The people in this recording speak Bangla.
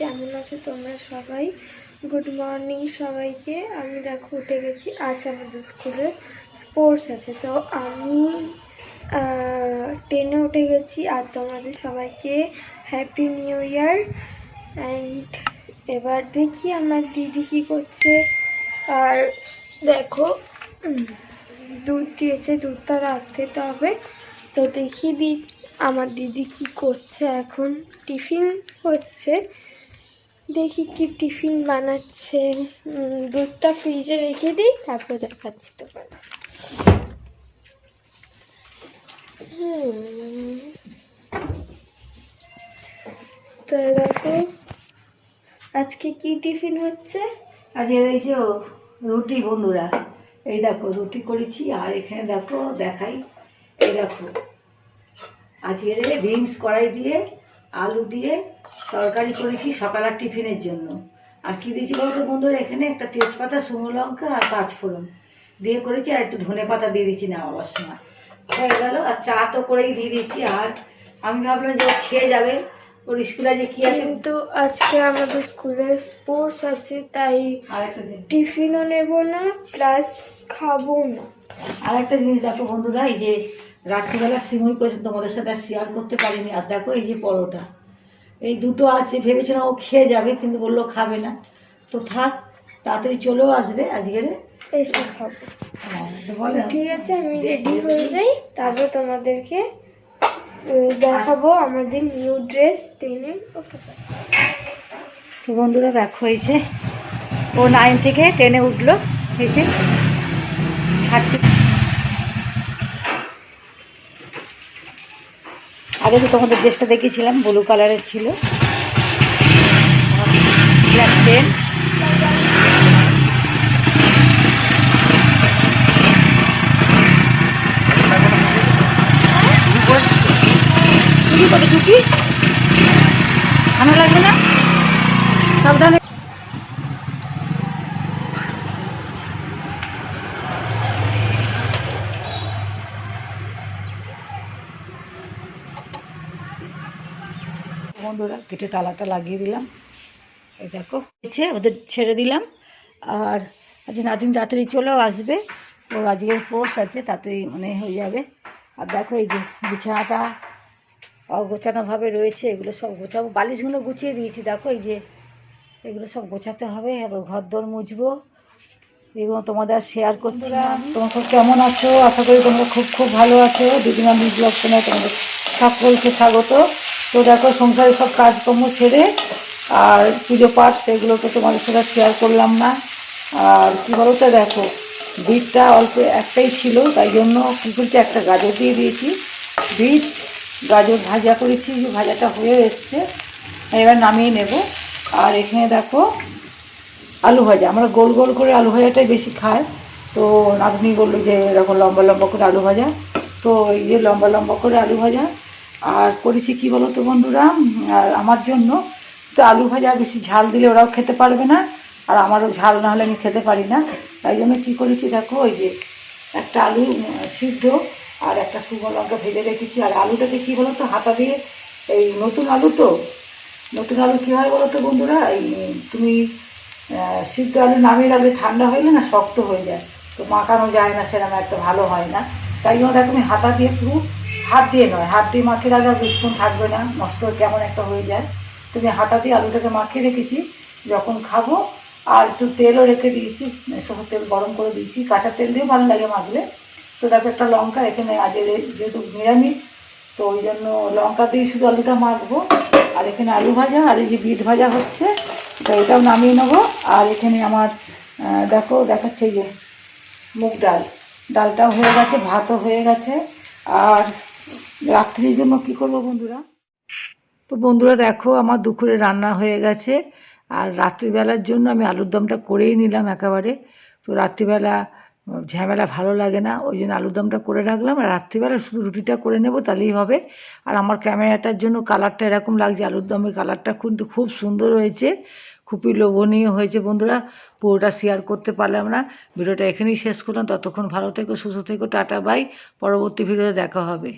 কেমন আছো তোমরা সবাই? গুড মর্নিং সবাইকে। আমি দেখো উঠে গেছি, আজ আমাদের স্কুলে স্পোর্টস আছে। তো আমি টেনে উঠে গেছি, আর তোমাদের সবাইকে হ্যাপি নিউ ইয়ার অ্যান্ড এবার দেখি আমার দিদি কী করছে। আর দেখো দুধ দিয়েছে, দুধটা রাখতে তো হবে। তো দেখি দি, আমার দিদি কি করছে এখন। টিফিন হচ্ছে। দেখি কি টিফিন বানাচ্ছে। দুধটা ফ্রিজে রেখে দিই, তারপর দেখাচ্ছি। তো দেখো, আজকে কি টিফিন হচ্ছে? আজকে এই যে রুটি বন্ধুরা, এই দেখো রুটি করেছি, আর এখানে দেখো দেখাই এই দেখো আজকে বিনস কড়াই দিয়ে আলু দিয়ে তরকারি করেছি সকালের টিফিনের জন্য। আর কী দিয়েছি বলতো বন্ধুরা এখানে একটা তেজপাতা শুকনো লঙ্কা আর পাঁচফোড়ন দিয়ে করেছি আর একটু ধনে পাতা দিয়ে দিয়েছি নামাবার সময়। হয়ে গেল আর চা তো করেই দিয়ে দিয়েছি। আর আমি ভাবলাম যে খেয়ে যাবে ওর স্কুলে যে কি আছে? কিন্তু আজকে আমাদের স্কুলে স্পোর্টস আছে তাই আর একটা জিনিস। টিফিনও নেব না প্লাস খাব না। আর একটা জিনিস দেখো বন্ধুরা এই যে রাত্রিবেলা সিমুই করেছে তোমাদের সাথে শেয়ার করতে পারিনি। আর দেখো এই যে পরোটা। এই দুটো আছে ভেবেছিলাম ও খেয়ে যাবে কিন্তু বলল খাবে না। তো থাক তাড়াতাড়ি চলেও আসবে আজকের। হ্যাঁ ঠিক আছে আমি রেডি হয়ে যাই তারপর তোমাদেরকে দেখাবো আমাদের নিউ ড্রেস টেনে ওকে তো বন্ধুরা দেখো এই যে ও নাইন থেকে টেনে উঠল এই যে ছাড়ছি। আগে তো তোমাদের ড্রেসটা দেখেছিলাম ব্লু কালারের ছিল। করে ঢুকি ঠান্ডা লাগবে না? সাবধানে বন্ধুরা, কেটে তালাটা লাগিয়ে দিলাম। এই দেখো এসে ওদের ছেড়ে দিলাম। আর আজ নাতিন তাড়াতাড়ি চলেও আসবে। ওর আজকের পোষ আছে তাড়াতাড়ি মানে হয়ে যাবে। আর দেখো এই যে বিছানাটা অগোছানোভাবে রয়েছে, এগুলো সব গোছাবো। বালিশগুলো গুছিয়ে দিয়েছি, দেখো এই যে এগুলো সব গোছাতে হবে। আবার ঘর দর মুছবো। এগুলো তোমাদের শেয়ার করছি তোমরা সব কেমন আছো? আশা করি তোমরা খুব খুব ভালো আছো। দিদিমা ব্লগ শোনায় তোমাদের সকলকে স্বাগত। তো দেখো সংসারে সব কাজকর্ম ছেড়ে আর পুজো পাঠ সেগুলোকে তোমাদের সাথে শেয়ার করলাম না। আর কী বলো তো দেখো বিটটা অল্প একটাই ছিল, তাই জন্য কী একটা গাজর দিয়ে দিয়েছি। বিট গাজর ভাজা করেছি ভাজাটা হয়ে এসছে, এবার নামিয়ে নেব। আর এখানে দেখো, আলু ভাজা, আমরা গোল গোল করে আলু ভাজাটাই বেশি খাই। তো নাতনি বলল যে এরকম লম্বা লম্বা করে আলু ভাজা। তো এই যে লম্বা লম্বা করে আলু ভাজা আর করেছি কি বলো তো বন্ধুরা? আর আমার জন্য তো আলু ভাজা বেশি ঝাল দিলে ওরাও খেতে পারবে না, আর আমারও ঝাল না হলে আমি খেতে পারি না। তাই জন্য কী করেছি দেখো, ওই যে একটা আলু সিদ্ধ আর একটা শুকনো লঙ্কা ভেজে রেখেছি। আর আলুটাকে কী বলো তো হাতা দিয়ে এই নতুন আলু তো, নতুন আলু কী হয় বলো তো বন্ধুরা? এই, তুমি সিদ্ধ আলু নামিয়ে রাখলে ঠান্ডা হয়ে না শক্ত হয়ে যায়। তো মাখানো যায় না, সেরকম একটা ভালো হয় না। তাই জন্য দেখো আমি হাতা দিয়ে পুরো হাত দিয়ে নয়, হাত দিয়ে মাখিয়ে রাখলে আর বেশিক্ষণ থাকবে না নষ্ট কেমন একটা হয়ে যায়। তুমি হাতা দিয়ে আলুটাকে মাখিয়ে রেখেছি, যখন খাব, আর একটু তেলও রেখে দিয়েছি, সরষের তেল গরম করে দিয়েছি, কাঁচা তেল দিয়েও ভালো লাগে মাখলে। তো দেখো একটা লঙ্কা এখানে আজ যেহেতু নিরামিষ, তো ওই জন্য লঙ্কা দিয়ে শুধু আলুটা মাখবো। আর এখানে আলু ভাজা, আর এই যে বিট ভাজা হচ্ছে, তো এটাও নামিয়ে নেব। আর এখানে আমার দেখো দেখাচ্ছে যে মুগ ডাল। ডালটাও হয়ে গেছে, ভাতও হয়ে গেছে। আর রাত্রির জন্য কি করব বন্ধুরা? তো বন্ধুরা দেখো, আমার দুপুরে রান্না হয়ে গেছে, আর রাত্রিবেলার জন্য আমি আলুর দমটা করেই নিলাম একেবারে। তো রাত্রিবেলা ঝামেলা ভালো লাগে না, ওই জন্য আলুর দমটা করে রাখলাম, আর রাত্রিবেলা শুধু রুটিটা করে নেব, তাহলেই হবে। আর আমার ক্যামেরাটার জন্য কালারটা এরকম লাগছে, আলুর দমের কালারটা কিন্তু খুব সুন্দর হয়েছে, খুবই লোভনীয় হয়েছে বন্ধুরা, পুরোটা শেয়ার করতে পারলাম না। ভিডিওটা এখানেই শেষ করলাম, ততক্ষণ ভালো থেকো, সুস্থ থেকো, টাটা বাই পরবর্তী ভিডিওতে দেখা হবে।